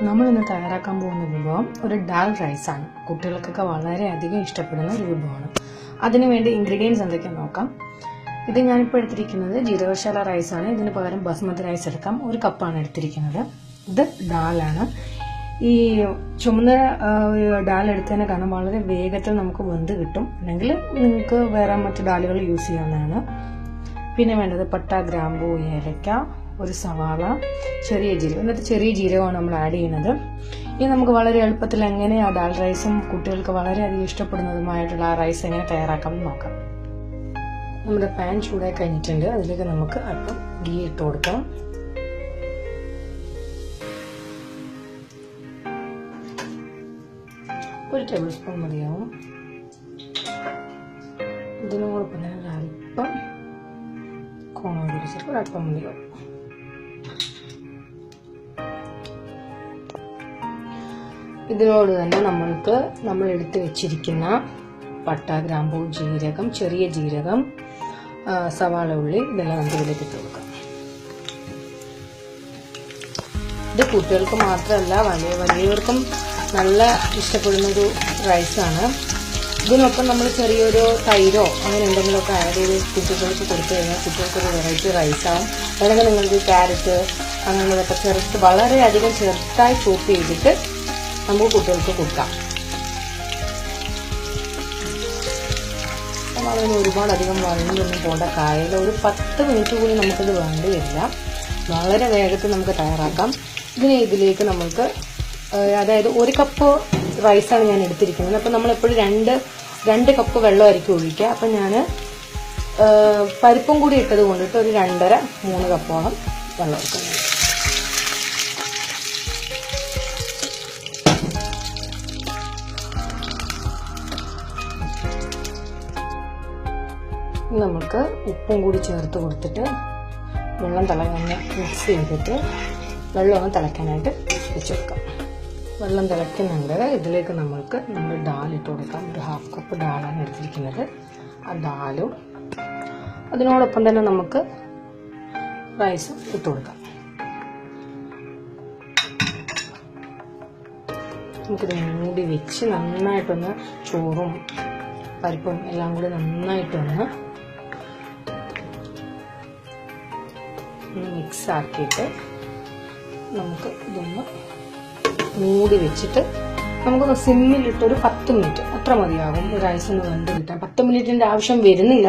നമ്മൾ ഇന്ന് തയ്യാറാക്കാൻ പോകുന്ന വിഭവം ഒരു ഡാൽ റൈസാണ് കുട്ടികൾക്കൊക്കെ വളരെയധികം ഇഷ്ടപ്പെടുന്ന ഒരു വിഭവമാണ്. അതിനുവേണ്ടി ഇൻഗ്രീഡിയൻസ് എന്തൊക്കെയാണെന്ന് നോക്കാം. ഇത് ഞാനിപ്പോൾ എടുത്തിരിക്കുന്നത് ജീരകശാല റൈസാണ് ഇതിന് പകരം ബസ്മതി റൈസ് എടുക്കാം. ഒരു കപ്പാണ് എടുത്തിരിക്കുന്നത്. ഇത് ഡാലാണ് ഈ ചുമന്ന ഡാൽ എടുത്തതിന് കാരണം വളരെ വേഗത്തിൽ നമുക്ക് വെന്ത് കിട്ടും. അല്ലെങ്കിൽ നിങ്ങൾക്ക് വേറെ മറ്റു ഡാലുകൾ യൂസ് ചെയ്യാവുന്നതാണ്. പിന്നെ വേണ്ടത് പട്ട ഗ്രാമ്പൂ ഏലക്ക ഒരു സവാള ചെറിയ ജീരകം. എന്നിട്ട് ചെറിയ ജീരകമാണ് നമ്മൾ ആഡ് ചെയ്യുന്നത്. ഇനി നമുക്ക് വളരെ എളുപ്പത്തിൽ എങ്ങനെ ആ ഡാൽ റൈസും കുട്ടികൾക്ക് വളരെയധികം ഇഷ്ടപ്പെടുന്നതുമായിട്ടുള്ള ആ റൈസ് എങ്ങനെ തയ്യാറാക്കാം എന്ന് നോക്കാം. നമ്മുടെ പാൻ ചൂടായി കഴിഞ്ഞിട്ടുണ്ട്. അതിലേക്ക് നമുക്ക് അപ്പം ഗീ ഇട്ട് കൊടുക്കാം ഒരു ടേബിൾ സ്പൂൺ മതിയാവും. ഇതിനോടൊപ്പം തന്നെ ഒരല്പം കോണോട് പിടിച്ചിട്ട് ഒരല്പം മതിയാവും. ഇതിനോട് തന്നെ നമ്മൾക്ക് നമ്മൾ എടുത്തു വെച്ചിരിക്കുന്ന പട്ട ഗ്രാമ്പൂ ജീരകം ചെറിയ ജീരകം സവാള ഉള്ളി ഇതെല്ലാം നമുക്ക് ഇതിലേക്ക് ഇട്ട് കൊടുക്കാം. ഇത് കുട്ടികൾക്ക് മാത്രമല്ല വലിയ വലിയവർക്കും നല്ല ഇഷ്ടപ്പെടുന്നൊരു റൈസാണ്. ഇതിനൊപ്പം നമ്മൾ ചെറിയൊരു തൈരോ അങ്ങനെ എന്തെങ്കിലുമൊക്കെ ആഡ് ചെയ്ത് കുട്ടികൾക്ക് കൊടുത്തു കഴിഞ്ഞാൽ കുട്ടികൾക്കൊരു വെറൈറ്റി റൈസാവും അല്ലെങ്കിൽ നിങ്ങൾക്ക് ക്യാരറ്റ് അങ്ങനെയുള്ളതൊക്കെ ചേർത്ത് വളരെയധികം ചെറുതായി ചോപ്പ് ചെയ്തിട്ട് നമുക്ക് കുട്ടികൾക്ക് കൊടുക്കാം. അപ്പോൾ അതിന് ഒരുപാട് അധികം വഴഞ്ഞൊന്നും പോകേണ്ട കായല ഒരു പത്ത് മിനിറ്റ് കൂടി നമുക്കിത് വേണ്ടി വരില്ല വളരെ വേഗത്തിൽ നമുക്ക് തയ്യാറാക്കാം. ഇതിനെ ഇതിലേക്ക് നമുക്ക് അതായത് ഒരു കപ്പ് റൈസാണ് ഞാൻ എടുത്തിരിക്കുന്നത്. അപ്പം നമ്മളെപ്പോഴും രണ്ട് രണ്ട് കപ്പ് വെള്ളമായിരിക്കും ഒഴിക്കുക. അപ്പം ഞാൻ പരിപ്പും കൂടി ഇട്ടത് കൊണ്ടിട്ട് ഒരു രണ്ടര മൂന്ന് കപ്പോളം വെള്ളം എടുക്കുന്നത് നമുക്ക് ഉപ്പും കൂടി ചേർത്ത് കൊടുത്തിട്ട് വെള്ളം തിളങ്ങുന്ന മിക്സ് ചെയ്തിട്ട് വെള്ളം ഒന്ന് തിളയ്ക്കാനായിട്ട് വെച്ച് കൊടുക്കാം. വെള്ളം തിളയ്ക്കുന്നുണ്ട്. ഇതിലേക്ക് നമ്മൾക്ക് നമ്മൾ ഡാൽ ഇട്ട് കൊടുക്കാം. ഒരു ഹാഫ് കപ്പ് ഡാലാണ് എടുത്തിരിക്കുന്നത്. ആ ഡാലും അതിനോടൊപ്പം തന്നെ നമുക്ക് റൈസും ഇട്ട് കൊടുക്കാം. നമുക്കിത് മൂടി വെച്ച് നന്നായിട്ടൊന്ന് ചോറും പരിപ്പും എല്ലാം കൂടി നന്നായിട്ടൊന്ന് ഒന്ന് മിക്സ് ആക്കിയിട്ട് നമുക്ക് ഇതൊന്ന് മൂടി വെച്ചിട്ട് നമുക്കൊന്ന് സിമ്മിലിട്ട് ഒരു പത്ത് മിനിറ്റ് അത്ര മതിയാകും. റൈസ് ഒന്ന് വെന്ത് കിട്ടാൻ. പത്ത് മിനിറ്റിന്റെ ആവശ്യം വരുന്നില്ല.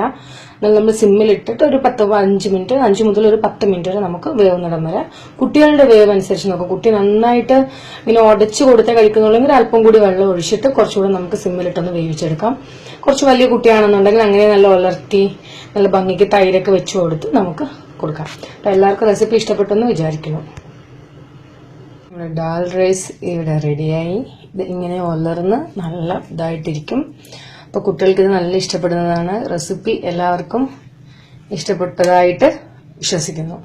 എന്നാൽ നമ്മൾ സിമ്മിലിട്ടിട്ട് ഒരു പത്ത് അഞ്ച് മിനിറ്റ് അഞ്ച് മുതൽ ഒരു പത്ത് മിനിറ്റ് വരെ നമുക്ക് വേവുന്നിടം വരെ. കുട്ടികളുടെ വേവ് അനുസരിച്ച് നോക്കാം. കുട്ടി നന്നായിട്ട് ഇങ്ങനെ ഉടച്ചു കൊടുത്തേ കഴിക്കുന്നുള്ളെങ്കിൽ അല്പം കൂടി വെള്ളം ഒഴിച്ചിട്ട് കുറച്ചുകൂടെ നമുക്ക് സിമ്മിലിട്ടൊന്ന് വേവിച്ചെടുക്കാം. കുറച്ച് വലിയ കുട്ടിയാണെന്നുണ്ടെങ്കിൽ അങ്ങനെ നല്ല ഉലർത്തി നല്ല ഭംഗിക്ക് തൈരൊക്കെ വെച്ച് കൊടുത്ത് നമുക്ക് കൊടുക്കാം. അപ്പം എല്ലാവർക്കും റെസിപ്പി ഇഷ്ടപ്പെട്ടെന്ന് വിചാരിക്കുന്നു. നമ്മുടെ ഡാൽ റൈസ് ഇവിടെ റെഡിയായി ഇത് ഇങ്ങനെ ഒലർന്ന് നല്ല ഇതായിട്ടിരിക്കും. അപ്പോൾ കുട്ടികൾക്ക് ഇത് നല്ല ഇഷ്ടപ്പെടുന്നതാണ്. റെസിപ്പി എല്ലാവർക്കും ഇഷ്ടപ്പെട്ടതായിട്ട് വിശ്വസിക്കുന്നു.